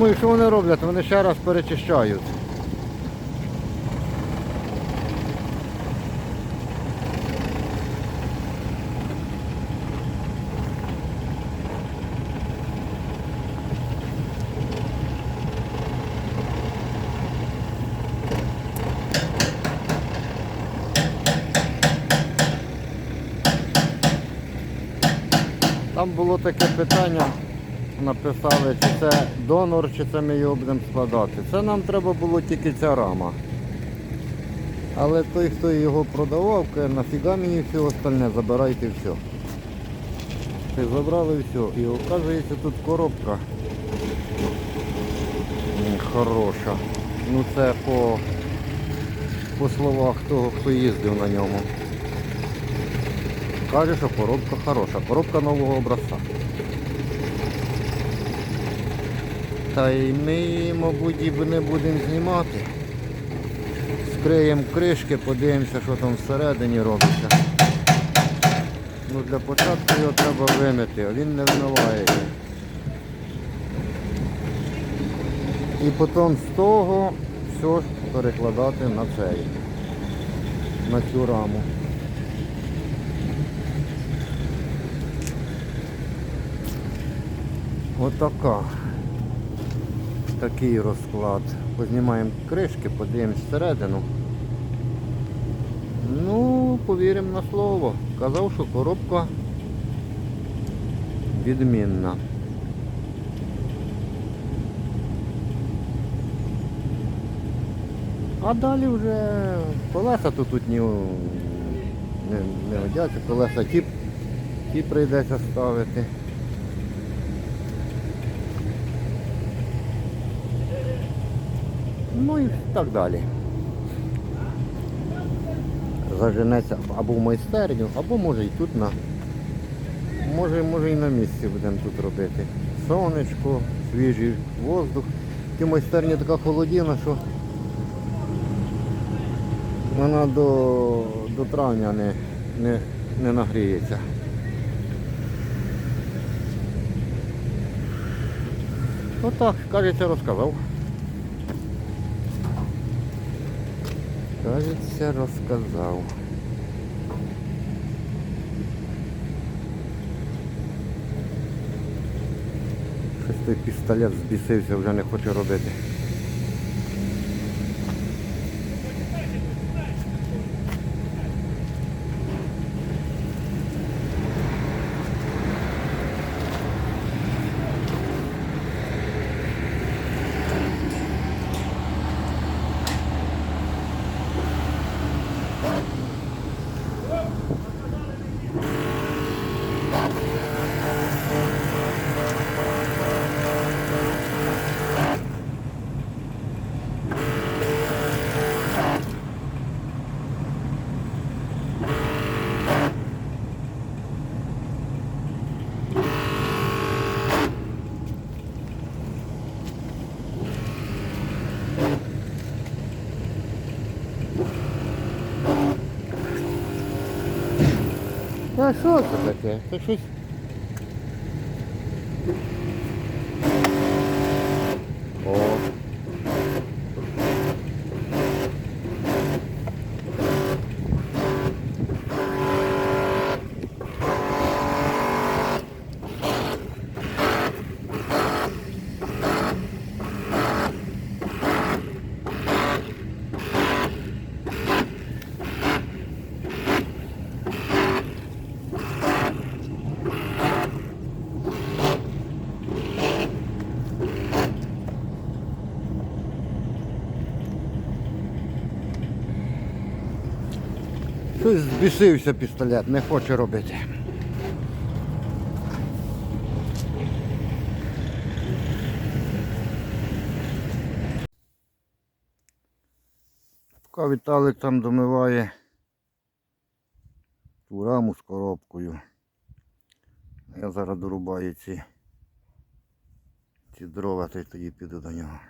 думаю, що вони роблять? Вони ще раз перечищають. Там було таке питання, написали, чи це донор, чи це ми його будемо складати. Це нам треба було тільки ця рама. Але той, хто його продавав, каже, нафіга мені все остальне, забирайте все. Ти забрали все. І оказується тут коробка хороша. Ну це по, по словах того, хто їздив на ньому. Каже, що коробка хороша, коробка нового образця. Та й ми мабуть, і не будемо знімати. Скриємо кришки, подивимося, що там всередині робиться. Ну для початку його треба вимити, а він не вимивається. І потім з того все перекладати на цей, на цю раму. Отака. Такий розклад. Познімаємо кришки, подивимось всередину. Ну, повіримо на слово. Казав, що коробка відмінна. А далі вже колеса тут, тут ні, не, не годяться, колеса ті, ті прийдеться ставити. Ну і так далі. Заженеться або в майстерню, або може і тут на. Може, може і на місці будемо тут робити. Сонечко, свіжий воздух. Ті майстерня така холодіна, що вона до, до травня не, не, не нагріється. Отак, кажеться, розказав. Кажеться, розказав. Щось той пістолет збісився, вже не хоче робити. А що це таке? Це щось. Щось збісився пістолет, не хоче робити. Поки Віталик там домиває ту раму з коробкою. Я зараз дорубаю ці, ці дрова, та й тоді піду до нього.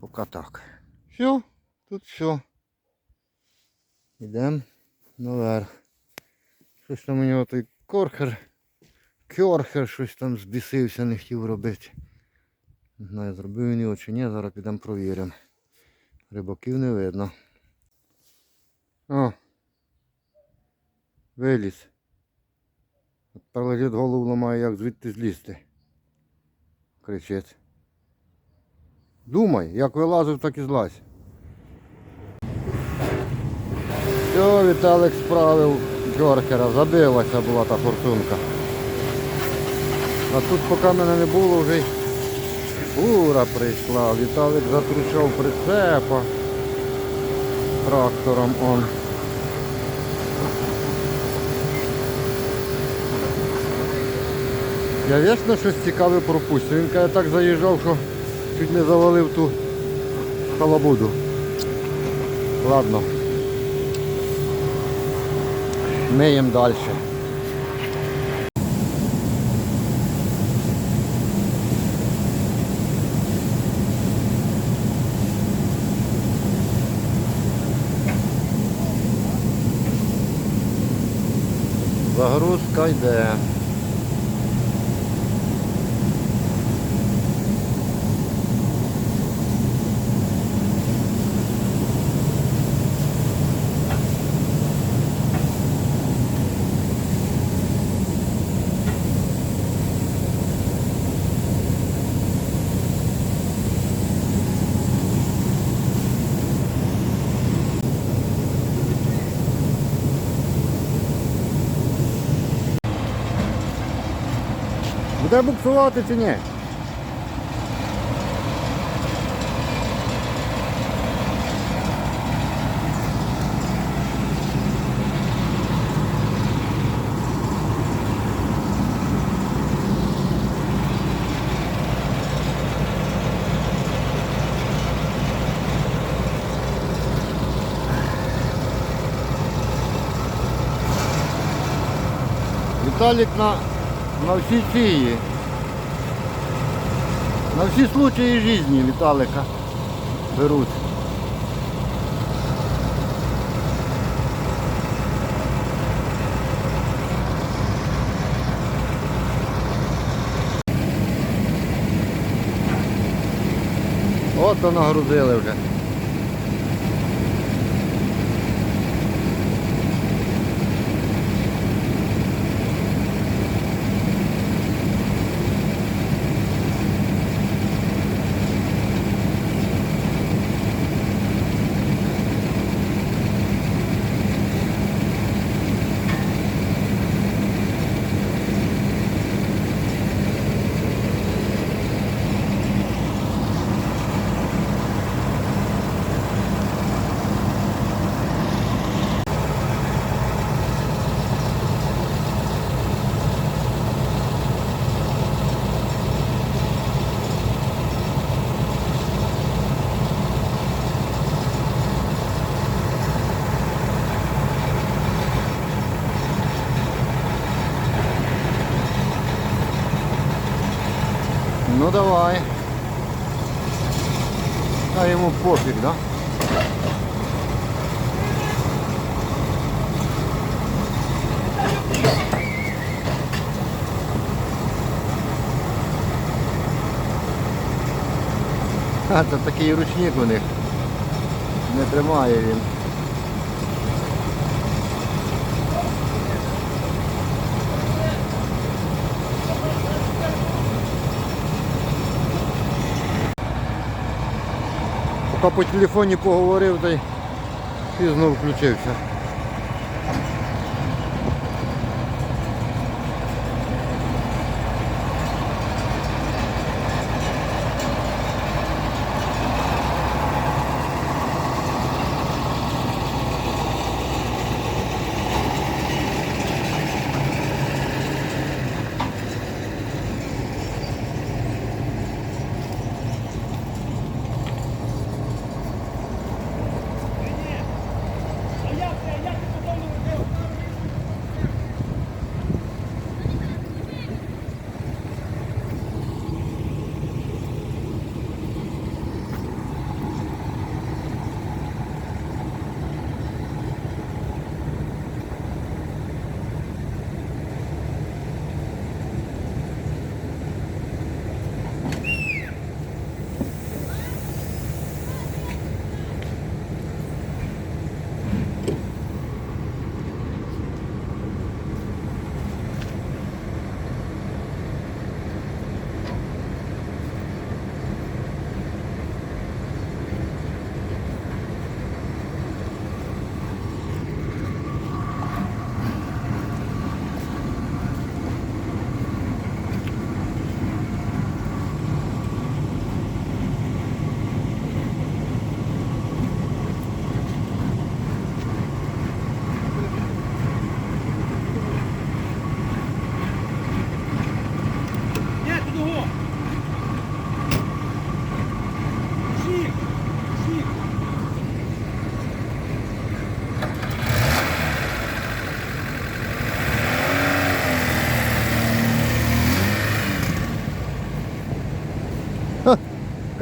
Поки так. Все, тут все. Йдемо наверх. Щось там у нього той корхер, кьорхер щось там збісився, не хотів робити. Не знаю, зробив він його чи ні, зараз підемо провіримо. Рибаків не видно. О! Виліз. Лежить голову ламає, як звідти злізти. Кричить. Думай, як вилазив, так і злазь. Все, Віталик справив джоркера, забилася була та форсунка. А тут поки мене не було вже й фура прийшла. Віталик затручав прицепа трактором он. Я вічно щось цікаве пропустив. Він каже, так заїжджав, що чуть не завалив ту халабуду. Ладно. Миємо далі. Загрузка йде. Буде буксувати чи ні? Віталік на, на всі ці. На всі случаї житті Віталика беруть. От то нагрузили вже. Давай. А ему пофиг, да? А, це такий ручник у них. Не тримає він. Поки по телефоні поговорив, та й пізно включився.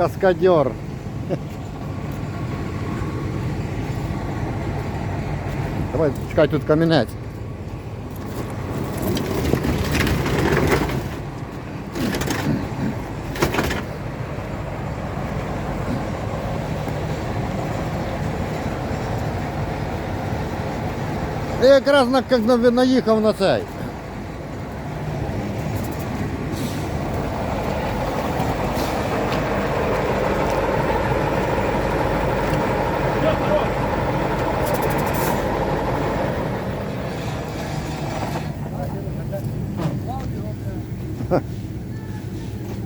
Каскадер. Давай, чекай, тут камінець. Я якраз на, як на- наїхав на цей.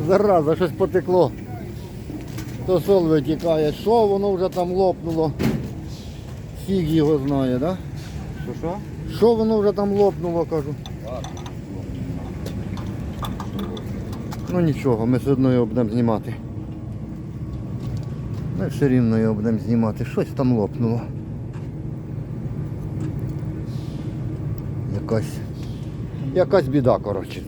Зараза, щось потекло. То сол витікає. Що воно вже там лопнуло? Фіг його знає, да? Що що? Що воно вже там лопнуло, кажу. Ну нічого, ми все одно його будемо знімати. Ми все рівно його будемо знімати. Щось там лопнуло. Якась. Якась біда, коротше.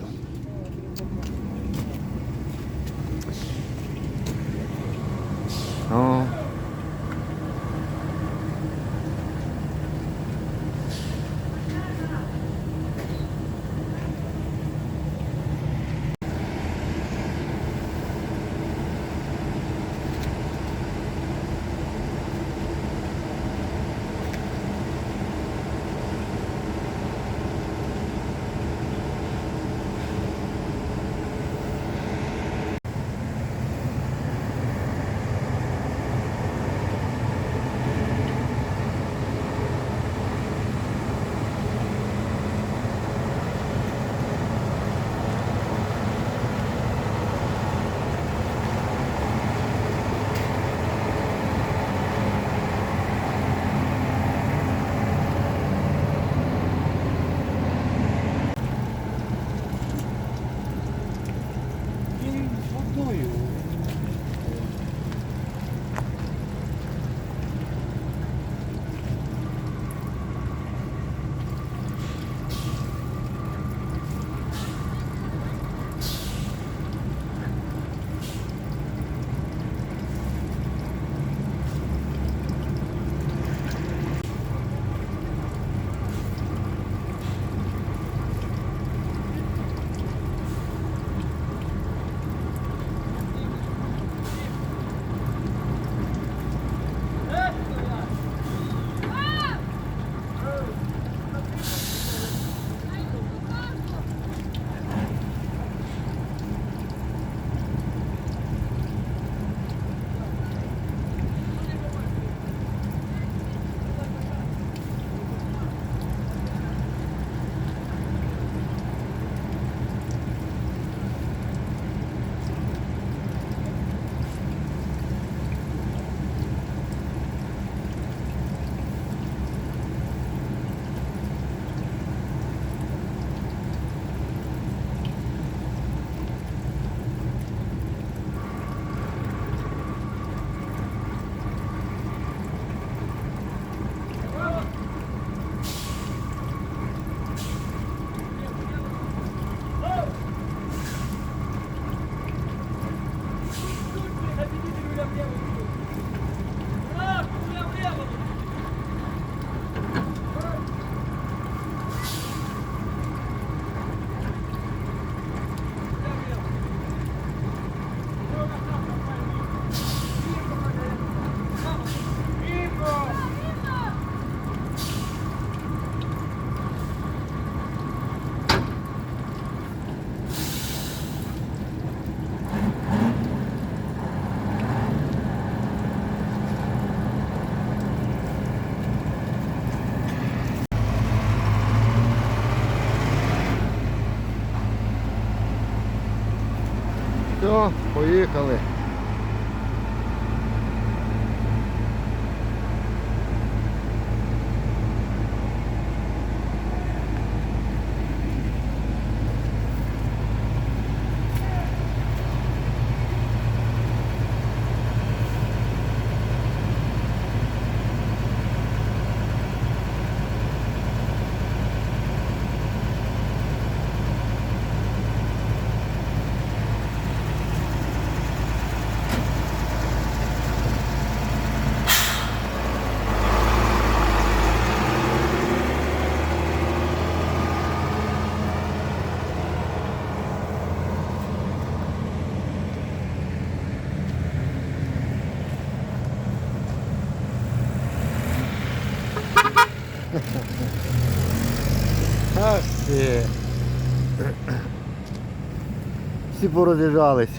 Всі пороз'їжджались.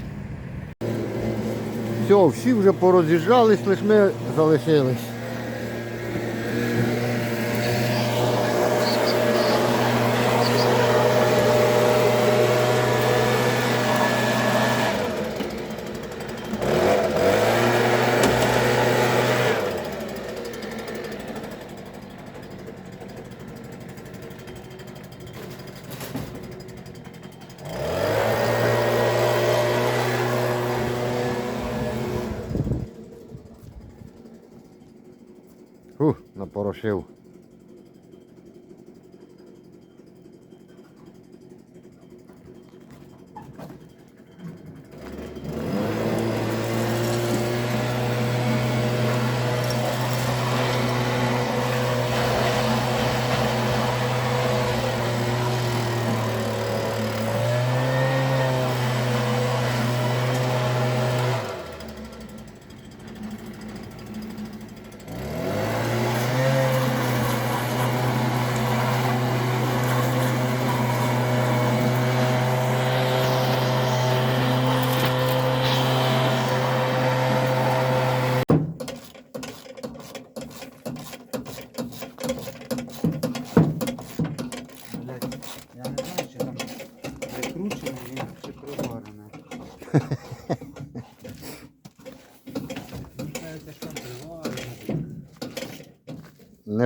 Все, всі вже пороз'їжджались, лише ми залишились. seu.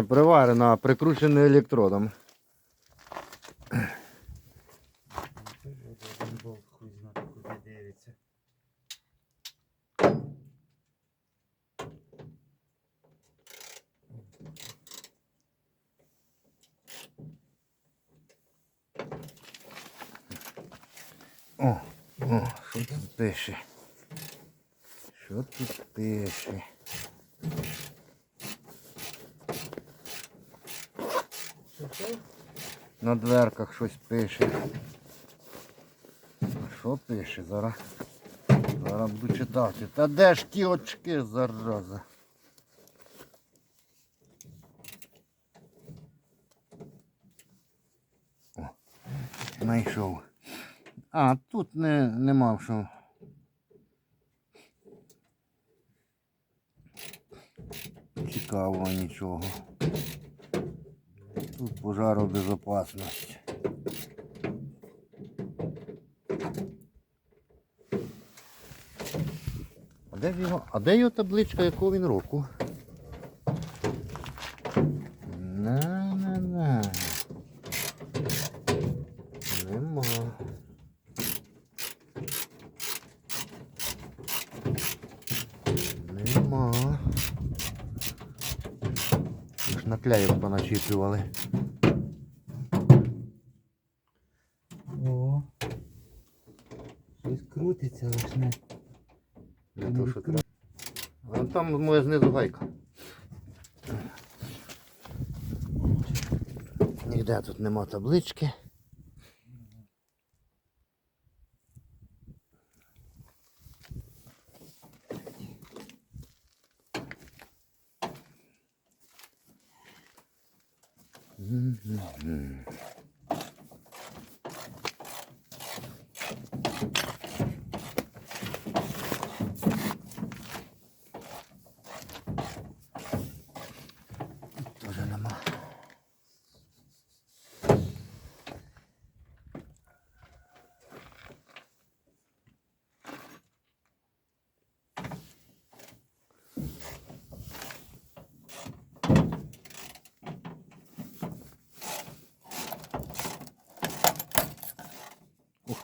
Не приварено, а прикручене електродом. О, о, що тут пише? Що тут пише? Що це? На дверках щось пише. Що пише зараз? Зараз буду читати. Та де ж ті очки, зараза? О, знайшов. А, тут не, нема що. Цікавого нічого. Тут пожаробезопасність. А де його? А де його табличка, якого він року? На-на-на. Нема. Нема. Ж наклеїв. О. Щось крутиться, лиш не. Не то, що треба. Вон там моя знизу гайка. Ніде тут нема таблички.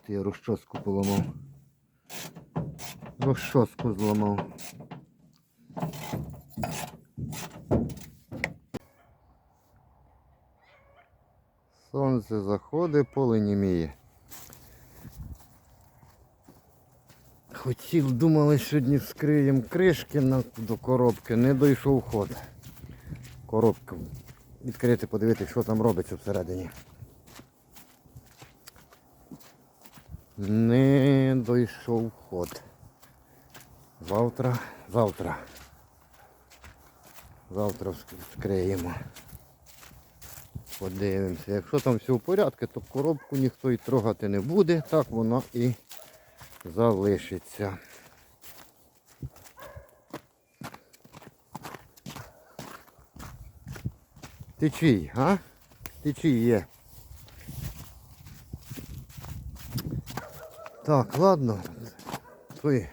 Ух я розчоску поламав. Розчоску зламав. Сонце заходить, поле німіє. Хотів, думали, сьогодні вскриємо кришки на, до коробки, не дійшов ход. Коробку відкрити, подивитися, що там робиться всередині. Не дійшов ход. Завтра, завтра. Завтра вскриємо. Подивимося. Якщо там все в порядку, то коробку ніхто і трогати не буде. Так воно і залишиться. Ти чий, а? Ти чий є? Так, ладно. Той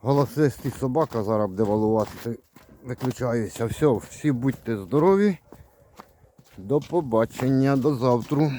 голосистий собака зараз буде валувати. Виключаюся. Все, всі будьте здорові. До побачення, до завтра.